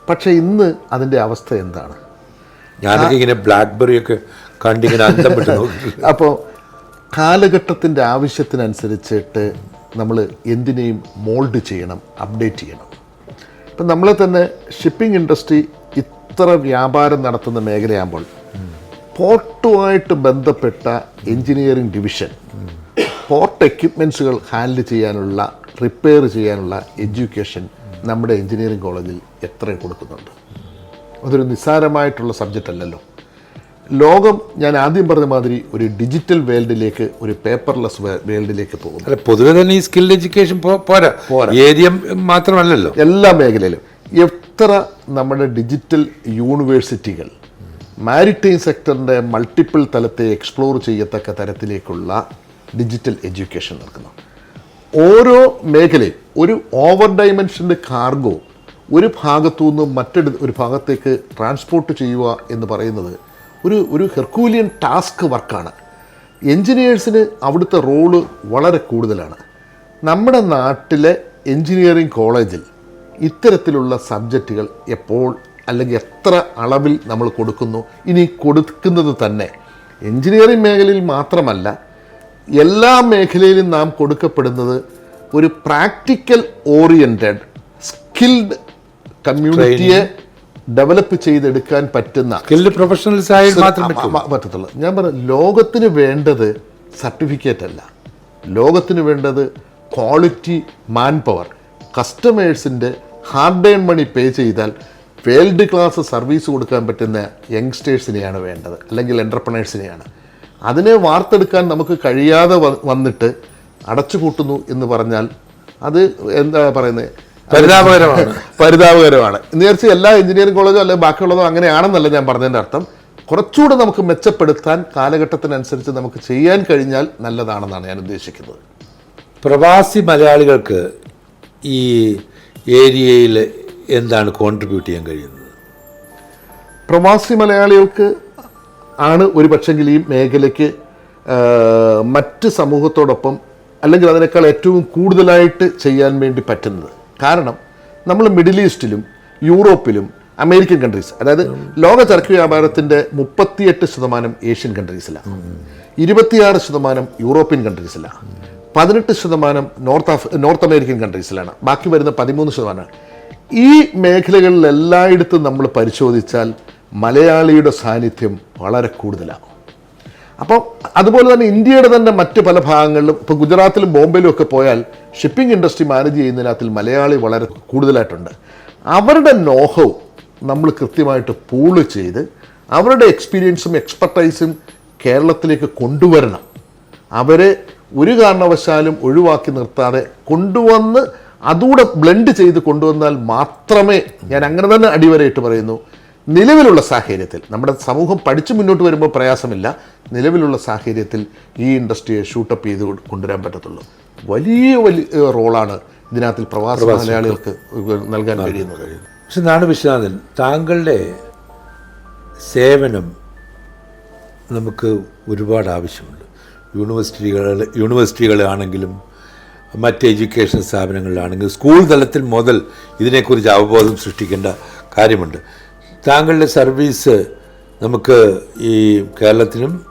പക്ഷേ ഇന്ന് അതിന്റെ അവസ്ഥ എന്താണ്? ഞാനൊക്കെ ഇങ്ങനെ ബ്ലാക്ക്ബെറി ഒക്കെ കണ്ടിങ്ങനെ അപ്പോൾ കാലഘട്ടത്തിന്റെ ആവശ്യത്തിനനുസരിച്ചിട്ട് നമ്മൾ എന്തിനേയും മോൾഡ് ചെയ്യണം അപ്ഡേറ്റ് ചെയ്യണം. ഇപ്പം നമ്മളെ തന്നെ ഷിപ്പിംഗ് ഇൻഡസ്ട്രി ഇത്ര വ്യാപാരം നടത്തുന്ന മേഖലയാകുമ്പോൾ പോർട്ടുമായിട്ട് ബന്ധപ്പെട്ട എഞ്ചിനീയറിംഗ് ഡിവിഷൻ പോർട്ട് എക്യുപ്മെൻസുകൾ ഹാൻഡിൽ ചെയ്യാനുള്ള റിപ്പയർ ചെയ്യാനുള്ള എഡ്യൂക്കേഷൻ നമ്മുടെ എഞ്ചിനീയറിംഗ് കോളേജിൽ എത്ര കൊടുക്കുന്നുണ്ട്. അതൊരു നിസ്സാരമായിട്ടുള്ള സബ്ജക്റ്റ് അല്ലല്ലോ. ലോകം ഞാൻ ആദ്യം പറഞ്ഞ മാതിരി ഒരു ഡിജിറ്റൽ വേൾഡിലേക്ക് ഒരു പേപ്പർലെസ് വേൾഡിലേക്ക് പോകും അല്ല പൊതുവെ തന്നെ ഈ സ്കിൽ എഡ്യൂക്കേഷൻ പോരാ. ഏരിയ മാത്രമല്ലല്ലോ. എല്ലാ മേഖലയിലും. എത്ര നമ്മുടെ ഡിജിറ്റൽ യൂണിവേഴ്സിറ്റികൾ മാരിടൈം സെക്ടറിന്റെ മൾട്ടിപ്പിൾ തലത്തെ എക്സ്പ്ലോർ ചെയ്യത്തക്ക തരത്തിലേക്കുള്ള ഡിജിറ്റൽ എഡ്യൂക്കേഷൻ നടക്കുന്നു. ഓരോ മേഖലയും ഒരു ഓവർ ഡൈമെൻഷന്റെ കാർഗോ ഒരു ഭാഗത്തു നിന്ന് മറ്റൊരു ഒരു ഭാഗത്തേക്ക് ട്രാൻസ്പോർട്ട് ചെയ്യുക എന്ന് പറയുന്നത് ഒരു ഒരു ഹെർക്കൂലിയൻ ടാസ്ക് വർക്കാണ്. എൻജിനീയേഴ്സിന് അവിടുത്തെ റോൾ വളരെ കൂടുതലാണ്. നമ്മുടെ നാട്ടിലെ എൻജിനീയറിംഗ് കോളേജിൽ ഇത്തരത്തിലുള്ള സബ്ജക്റ്റുകൾ എപ്പോൾ അല്ലെങ്കിൽ എത്ര അളവിൽ നമ്മൾ കൊടുക്കുന്നു ഇനി കൊടുക്കുന്നത് തന്നെ എൻജിനീയറിംഗ് മേഖലയിൽ മാത്രമല്ല എല്ലാ മേഖലയിലും നാം കൊടുക്കപ്പെടുന്നത് ഒരു പ്രാക്ടിക്കൽ ഓറിയന്റഡ് സ്കിൽഡ് കമ്മ്യൂണിറ്റിയെ ഡെവലപ്പ് ചെയ്തെടുക്കാൻ പറ്റുന്ന സ്കിൽഡ് പ്രൊഫഷണൽസ് പറ്റത്തുള്ളൂ. ഞാൻ പറഞ്ഞു ലോകത്തിന് വേണ്ടത് സർട്ടിഫിക്കറ്റ് അല്ല. ലോകത്തിന് വേണ്ടത് ക്വാളിറ്റി മാൻ പവർ കസ്റ്റമേഴ്സിന്റെ ഹാർഡ് ഏൺ മണി പേ ചെയ്താൽ വേൾഡ് ക്ലാസ് സർവീസ് കൊടുക്കാൻ പറ്റുന്ന യങ്സ്റ്റേഴ്സിനെയാണ് വേണ്ടത് അല്ലെങ്കിൽ എന്റർപ്രണേഴ്സിനെയാണ് അതിനെ വാർത്തെടുക്കാൻ നമുക്ക് കഴിയാതെ വന്നിട്ട് അടച്ചു കൂട്ടുന്നു എന്ന് പറഞ്ഞാൽ അത് എന്താ പറയുന്നത് പരിതാപകരമാണ്. പരിതാപകരമാണ്. നേർച്ച എല്ലാ എഞ്ചിനീയറിംഗ് കോളേജോ അല്ലെങ്കിൽ ബാക്കിയുള്ളതോ അങ്ങനെയാണെന്നല്ല ഞാൻ പറഞ്ഞതിന്റെ അർത്ഥം. കുറച്ചുകൂടെ നമുക്ക് മെച്ചപ്പെടുത്താൻ കാലഘട്ടത്തിനനുസരിച്ച് നമുക്ക് ചെയ്യാൻ കഴിഞ്ഞാൽ നല്ലതാണെന്നാണ് ഞാൻ ഉദ്ദേശിക്കുന്നത്. പ്രവാസി മലയാളികൾക്ക് ഈ ഏരിയയിൽ എന്താണ് കോൺട്രിബ്യൂട്ട് ചെയ്യാൻ കഴിയുന്നത്? പ്രവാസി മലയാളികൾക്ക് ആണ് ഒരു പക്ഷെങ്കിൽ ഈ മേഖലയ്ക്ക് മറ്റ് സമൂഹത്തോടൊപ്പം അല്ലെങ്കിൽ അതിനേക്കാൾ ഏറ്റവും കൂടുതലായിട്ട് ചെയ്യാൻ വേണ്ടി പറ്റുന്നത്. കാരണം നമ്മൾ മിഡിൽ ഈസ്റ്റിലും യൂറോപ്പിലും അമേരിക്കൻ കൺട്രീസ് അതായത് ലോക ചരക്ക് വ്യാപാരത്തിന്റെ മുപ്പത്തിയെട്ട് ശതമാനം ഏഷ്യൻ കൺട്രീസിലാണ് ഇരുപത്തിയാറ് ശതമാനം യൂറോപ്യൻ കൺട്രീസിലാണ് പതിനെട്ട് ശതമാനം നോർത്ത് ആഫ് നോർത്ത് അമേരിക്കൻ കൺട്രീസിലാണ്. ബാക്കി വരുന്ന പതിമൂന്ന് ശതമാനമാണ് ഈ മേഖലകളിൽ എല്ലായിടത്തും നമ്മൾ പരിശോധിച്ചാൽ മലയാളിയുടെ സാന്നിധ്യം വളരെ കൂടുതലാണ്. അപ്പോൾ അതുപോലെ തന്നെ ഇന്ത്യയുടെ തന്നെ മറ്റ് പല ഭാഗങ്ങളിലും ഇപ്പോൾ ഗുജറാത്തിലും ബോംബെയിലും ഒക്കെ പോയാൽ ഷിപ്പിംഗ് ഇൻഡസ്ട്രി മാനേജ് ചെയ്യുന്നതിനകത്തിൽ മലയാളി വളരെ കൂടുതലായിട്ടുണ്ട്. അവരുടെ നോഹവും നമ്മൾ കൃത്യമായിട്ട് പൂൾ ചെയ്ത് അവരുടെ എക്സ്പീരിയൻസും എക്സ്പെർട്ടൈസും കേരളത്തിലേക്ക് കൊണ്ടുവരണം. അവരെ ഒരു കാരണവശാലും ഒഴിവാക്കി നിർത്താതെ കൊണ്ടുവന്ന് അതുകൂടെ ബ്ലെൻഡ് ചെയ്ത് കൊണ്ടുവന്നാൽ മാത്രമേ ഞാൻ അങ്ങനെ തന്നെ അടിവരയിട്ട് പറയുന്നു. നിലവിലുള്ള സാഹചര്യത്തിൽ നമ്മുടെ സമൂഹം പഠിച്ചു മുന്നോട്ട് വരുമ്പോൾ പ്രയാസമില്ല നിലവിലുള്ള സാഹചര്യത്തിൽ ഈ ഇൻഡസ്ട്രിയെ ഷൂട്ടപ്പ് ചെയ്ത് കൊണ്ട് കൊണ്ടുവരാൻ പറ്റത്തുള്ളൂ. വലിയ വലിയ റോളാണ് ഇതിനകത്തിൽ പ്രവാസി മലയാളികൾക്ക് നൽകാൻ കഴിയുന്നത്. പക്ഷെ നാട് വിശ്വനാഥൻ താങ്കളുടെ സേവനം നമുക്ക് ഒരുപാട് ആവശ്യമുണ്ട്. യൂണിവേഴ്സിറ്റികൾ യൂണിവേഴ്സിറ്റികളാണെങ്കിലും മറ്റ് എഡ്യൂക്കേഷൻ സ്ഥാപനങ്ങളിലാണെങ്കിലും സ്കൂൾ തലത്തിൽ മുതൽ ഇതിനെക്കുറിച്ച് അവബോധം സൃഷ്ടിക്കേണ്ട കാര്യമുണ്ട്. താങ്കളുടെ സർവീസ് നമുക്ക് ഈ കേരളത്തിനും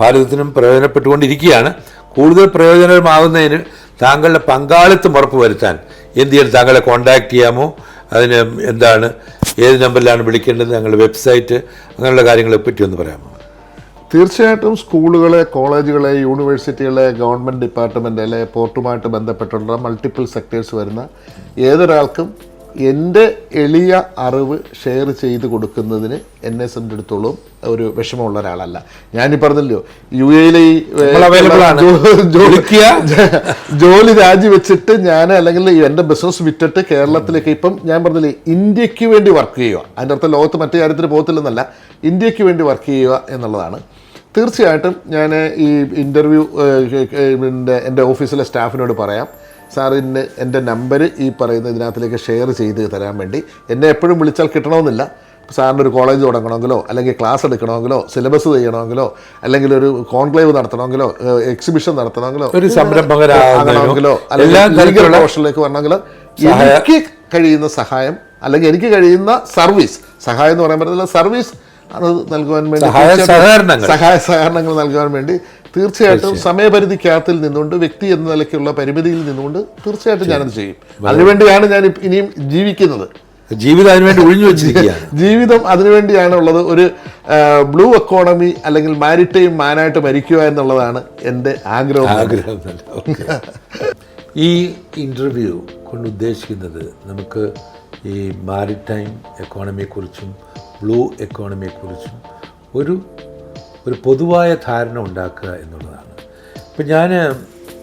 ഭാരതത്തിനും പ്രയോജനപ്പെട്ടുകൊണ്ടിരിക്കുകയാണ്. കൂടുതൽ പ്രയോജനമാകുന്നതിന് താങ്കളുടെ പങ്കാളിത്തം ഉറപ്പുവരുത്താൻ എന്ത് ചെയ്യാൻ താങ്കളെ കോൺടാക്ട് ചെയ്യാമോ? അതിന് എന്താണ് ഏത് നമ്പറിലാണ് വിളിക്കേണ്ടത്? ഞങ്ങളുടെ വെബ്സൈറ്റ് അങ്ങനെയുള്ള കാര്യങ്ങളെ പറ്റി ഒന്ന് പറയാമോ? തീർച്ചയായിട്ടും സ്കൂളുകളെ കോളേജുകളെ യൂണിവേഴ്സിറ്റികളെ ഗവൺമെന്റ് ഡിപ്പാർട്ട്മെന്റ് അല്ലെ പോർട്ടുമായിട്ട് ബന്ധപ്പെട്ടുള്ള മൾട്ടിപ്പിൾ സെക്ടേഴ്സ് വരുന്ന ഏതൊരാൾക്കും എന്റെ എളിയ അറിവ് ഷെയർ ചെയ്ത് കൊടുക്കുന്നതിന് എന്നെ സംബന്ധിച്ചിടത്തോളം ഒരു വിഷമമുള്ള ഒരാളല്ല. ഞാനീ പറഞ്ഞല്ലോ യു എയിലെ ഈ. ജോലി രാജിവെച്ചിട്ട് ഞാൻ അല്ലെങ്കിൽ എന്റെ ബിസിനസ് വിറ്റിട്ട് കേരളത്തിലേക്ക് ഇപ്പം ഞാൻ പറഞ്ഞില്ലേ ഇന്ത്യയ്ക്ക് വേണ്ടി വർക്ക് ചെയ്യുക. അതിന്റെ അർത്ഥം ലോകത്ത് മറ്റു കാര്യത്തിന് പോകത്തില്ലെന്നല്ല. ഇന്ത്യയ്ക്ക് വേണ്ടി വർക്ക് ചെയ്യുക എന്നുള്ളതാണ്. തീർച്ചയായിട്ടും ഞാൻ ഈ ഇന്റർവ്യൂ എന്റെ ഓഫീസിലെ സ്റ്റാഫിനോട് പറയാം. സാറിന് എന്റെ നമ്പർ ഈ പറയുന്ന ഇതിനകത്തിലേക്ക് ഷെയർ ചെയ്ത് തരാൻ വേണ്ടി. എന്നെ എപ്പോഴും വിളിച്ചാൽ കിട്ടണമെന്നില്ല. സാറിന് ഒരു കോളേജ് തുടങ്ങണമെങ്കിലോ അല്ലെങ്കിൽ ക്ലാസ് എടുക്കണമെങ്കിലോ സിലബസ് ചെയ്യണമെങ്കിലോ അല്ലെങ്കിൽ ഒരു കോൺക്ലേവ് നടത്തണമെങ്കിലോ എക്സിബിഷൻ നടത്തണമെങ്കിലോ ഒരു സംരംഭകരാകണമെങ്കിലോ അല്ലെങ്കിൽ പ്രൊഫഷനിലേക്ക് വരണമെങ്കിലോ എനിക്ക് കഴിയുന്ന സഹായം അല്ലെങ്കിൽ എനിക്ക് കഴിയുന്ന സർവീസ് സഹായം എന്ന് പറയാൻ പറ്റത്തില്ല സർവീസ് അത് നൽകുവാൻ വേണ്ടി സഹായ സഹകരണങ്ങൾ നൽകുവാൻ വേണ്ടി തീർച്ചയായിട്ടും സമയപരിധിക്കകത്തിൽ നിന്നുകൊണ്ട് വ്യക്തി എന്ന നിലയ്ക്കുള്ള പരിമിതിയിൽ നിന്നുകൊണ്ട് തീർച്ചയായിട്ടും ഞാനത് ചെയ്യും. അതിനുവേണ്ടിയാണ് ഞാൻ ഇനിയും ജീവിക്കുന്നത്. ജീവിതം അതിനുവേണ്ടി ഒഴിഞ്ഞു വെച്ചിരിക്കുക ജീവിതം അതിനുവേണ്ടിയാണ് ഉള്ളത് ഒരു ബ്ലൂ എക്കോണമി അല്ലെങ്കിൽ മാരിടൈം മാനായിട്ട് മരിക്കുക എന്നുള്ളതാണ് എന്റെ ആഗ്രഹം. ആഗ്രഹം ഈ ഇന്റർവ്യൂ കൊണ്ട് ഉദ്ദേശിക്കുന്നത് നമുക്ക് ഈ മാരിടൈം എക്കോണമിയെക്കുറിച്ചും ബ്ലൂ എക്കോണമിയെക്കുറിച്ചും ഒരു ഒരു പൊതുവായ ധാരണ ഉണ്ടാക്കുക എന്നുള്ളതാണ്. ഇപ്പം ഞാൻ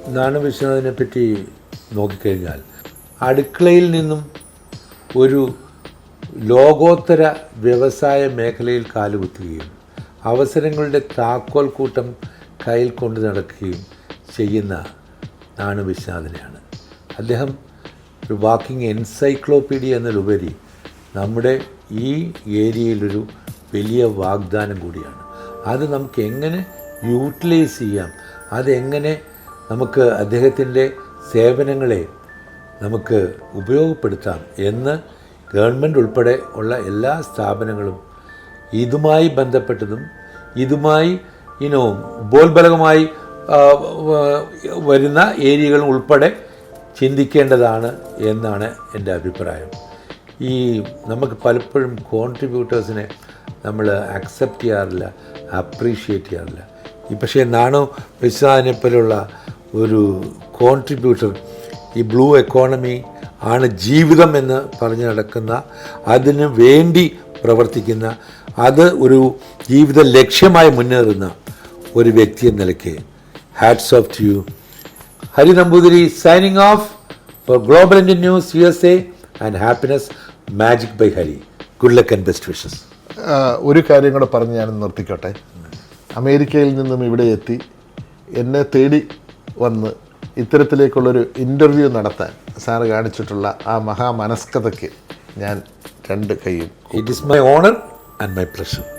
നാണവിശ്വനാഥിനെ പറ്റി നോക്കിക്കഴിഞ്ഞാൽ അടുക്കളയിൽ നിന്നും ഒരു ലോകോത്തര വ്യവസായ മേഖലയിൽ കാലുകുത്തുകയും അവസരങ്ങളുടെ താക്കോൽ കൂട്ടം കയ്യിൽ കൊണ്ടു നടക്കുകയും ചെയ്യുന്ന നാണു വിശ്വനാഥനെയാണ്. അദ്ദേഹം ഒരു വാക്കിംഗ് എൻസൈക്ലോപീഡിയ എന്നതിലുപരി നമ്മുടെ ഈ ഏരിയയിലൊരു വലിയ വാഗ്ദാനം കൂടിയാണ്. അത് നമുക്ക് എങ്ങനെ യൂട്ടിലൈസ് ചെയ്യാം? അതെങ്ങനെ നമുക്ക് അദ്ദേഹത്തിന്റെ സേവനങ്ങളെ നമുക്ക് ഉപയോഗപ്പെടുത്താം എന്ന് ഗവൺമെന്റ് ഉൾപ്പെടെ ഉള്ള എല്ലാ സ്ഥാപനങ്ങളും ഇതുമായി ബന്ധപ്പെട്ടതും ഇതുമായി ഇനോ ബോൽബലകമായി വരുന്ന ഏരിയകളും ഉൾപ്പെടെ ചിന്തിക്കേണ്ടതാണ് എന്നാണ് എന്റെ അഭിപ്രായം. ഈ നമുക്ക് പലപ്പോഴും കോൺട്രിബ്യൂട്ടേഴ്സിനെ നമ്മൾ അക്സെപ്റ്റ് ചെയ്യാറില്ല അപ്രീഷിയേറ്റ് ചെയ്യാറില്ല. ഈ പക്ഷേ നാണോ വിശ്വാസിനെ പോലുള്ള ഒരു കോൺട്രിബ്യൂട്ടർ ഈ ബ്ലൂ എക്കോണമി ആണ് ജീവിതം എന്ന് പറഞ്ഞു നടക്കുന്ന അതിന് വേണ്ടി പ്രവർത്തിക്കുന്ന അത് ഒരു ജീവിത ലക്ഷ്യമായി മുന്നേറുന്ന ഒരു വ്യക്തി എന്ന നിലയ്ക്ക്. Hats off to you Hari Namboothiri signing off for global Indian news U S A and happiness magic by Hari good luck and best wishes ഒരു കാര്യം കൂടെ പറഞ്ഞ് ഞാൻ നിർത്തിക്കോട്ടെ. അമേരിക്കയിൽ നിന്നും ഇവിടെ എത്തി എന്നെ തേടി വന്ന് ഇത്തരത്തിലേക്കുള്ളൊരു ഇന്റർവ്യൂ നടത്താൻ സാറ് കാണിച്ചിട്ടുള്ള ആ മഹാമനസ്കതയ്ക്ക് ഞാൻ രണ്ട് കൈയും it is my honour and my pleasure